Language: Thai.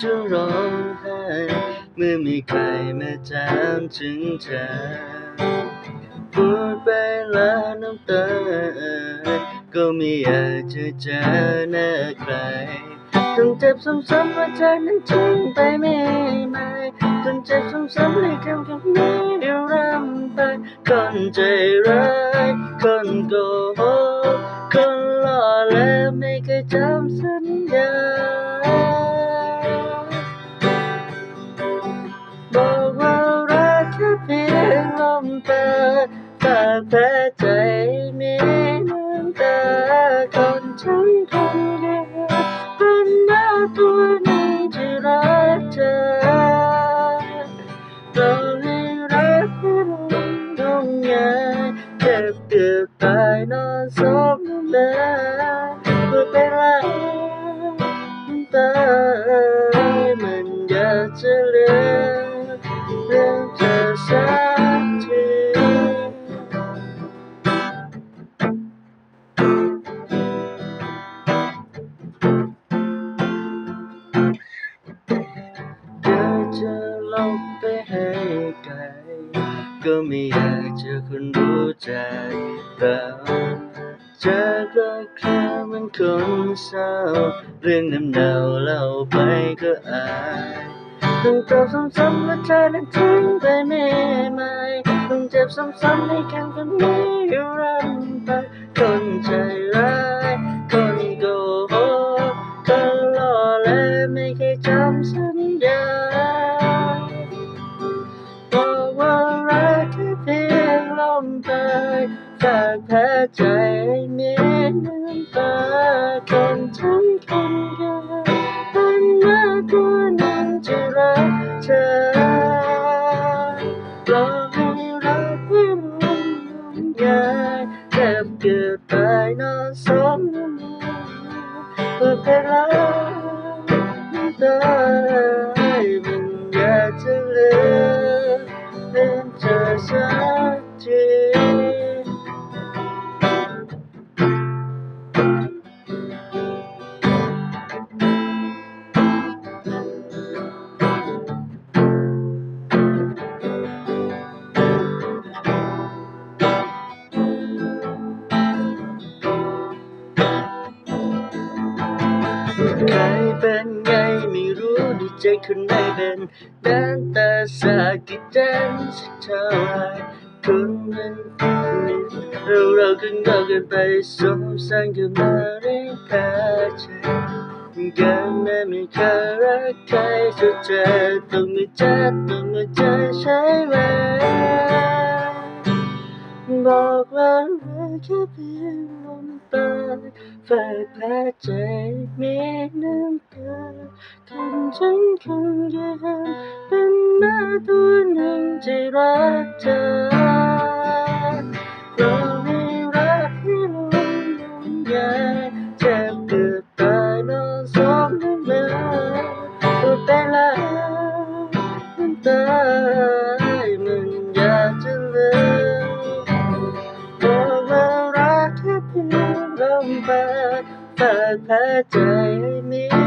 จะร้องไห้เมื่อมีใครมาถามถึงเธอพูดไปแล้วน้ำตาก็ไม่อยากจะเจอหน้าใครต้องเจ็บซ้ำๆว่าเธอนั้นทิ้งไปไม่ไหมต้องเจ็บซ้ำๆให้คำคำนี้เดี๋ยวรำไปคนใจร้ายคนโกหกคนหล่อและไม่เคยจำสั แผลใจมีน้ำตาคนฉันคนเดียวเป็นหน้าตัวหนึ่งที่รักเธอเราให้รักให้ลงตรงไงเจ็บเกือบตายนอนสมน้ำตาเพื่อไปล้างน้ำตามันอยากจะเลือเรื่อง ก็ไม่อยากเจอคนรู้ใจเราเจอก็แค่เหมันคนเศร้า เรื่องน้ำเนาเล่าไปก็อายต้องตอบซ้ำๆว่าเธอนั้นทิ้งไปไม่ไหมต้องเจ็บซ้ำๆให้คำคนนี้ากฝากแผลใจให้มียน้ำตาคนทั้งคนเดียวเป็นหน้าตัวหนึ่งที่รักเธอรอให้รักให้ลมลงยายแทบเกือบตายนอนสมน้ำมือเพื่อไปล้างน้ำตามันอยากจะเลือเล่นเธอสัก ใครเป็นไงไม่รู้ดีใจคนไหนเป็นด้านตาสากิดดันสักเท่าไรคนนั้นเราเราก็เงากันไปสมสารกันมาเรื่อยแพ้ใจกันนั้ไม่เคยรักใครสุดใจต้องมีใจต้องมีใจใช่ไหม บอกว่ารักแค่เพียงลมปากฝากแผลใจมีน้ำตาคนฉันคนเดียวเป็นหน้าตัวหนึ่งที่รักเธอเราให้รักให้ลงลงยายเจ็บเกือบตายนอนสมน้ำมือพูดไปแล้วน้ำตามันอยากจะเลือ ฝากแผลใจให้มี